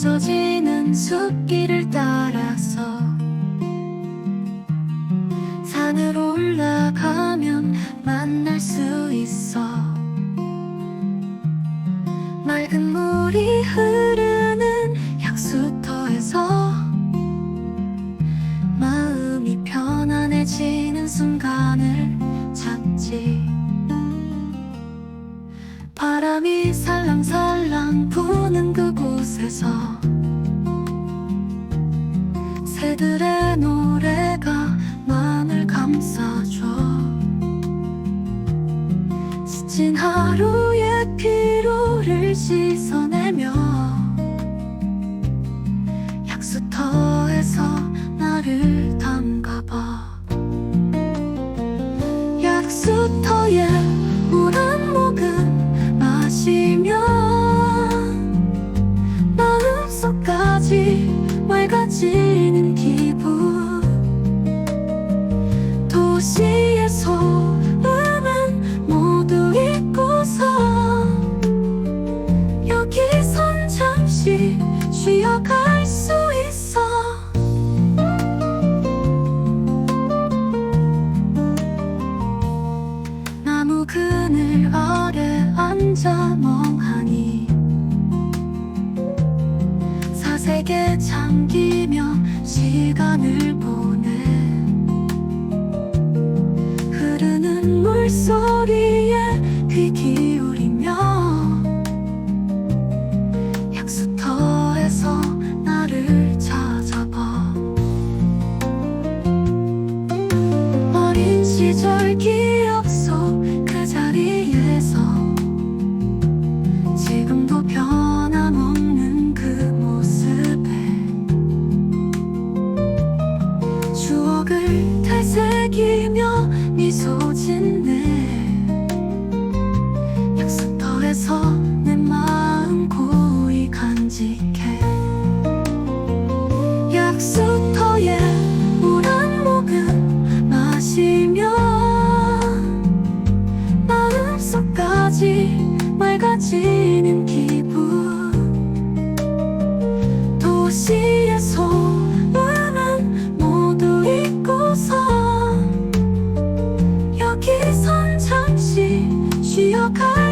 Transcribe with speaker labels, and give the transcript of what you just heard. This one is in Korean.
Speaker 1: 젖어지는 숲길을 따라서 산으로 올라가면 만날 수 있어. 맑은 물이 흐르는 약수터에서 마음이 편안해지는 순간을 찾지. 바람이 살랑살랑 부는 그곳 에서 새들의 노래가 마음을 감싸줘. 지친 하루의 피로를 씻어내며 약수터에서 나를 담가봐. 약수터 맑아지는 기분. 도시의 소음은 모두 잊고서 여기선 잠시 쉬어갈 수 있어. 나무 그늘 아래 앉아 멍하니 사색에 잠기 소리에 귀 기울이며 약수터에서 나를 찾아봐. 어린 시절 기억 속 그 자리에서 지금도 변함없는 그 모습에 추억을 되새기며 맑아지는 기분. 도시의 소음은 모두 잊고서 여기선 잠시 쉬어가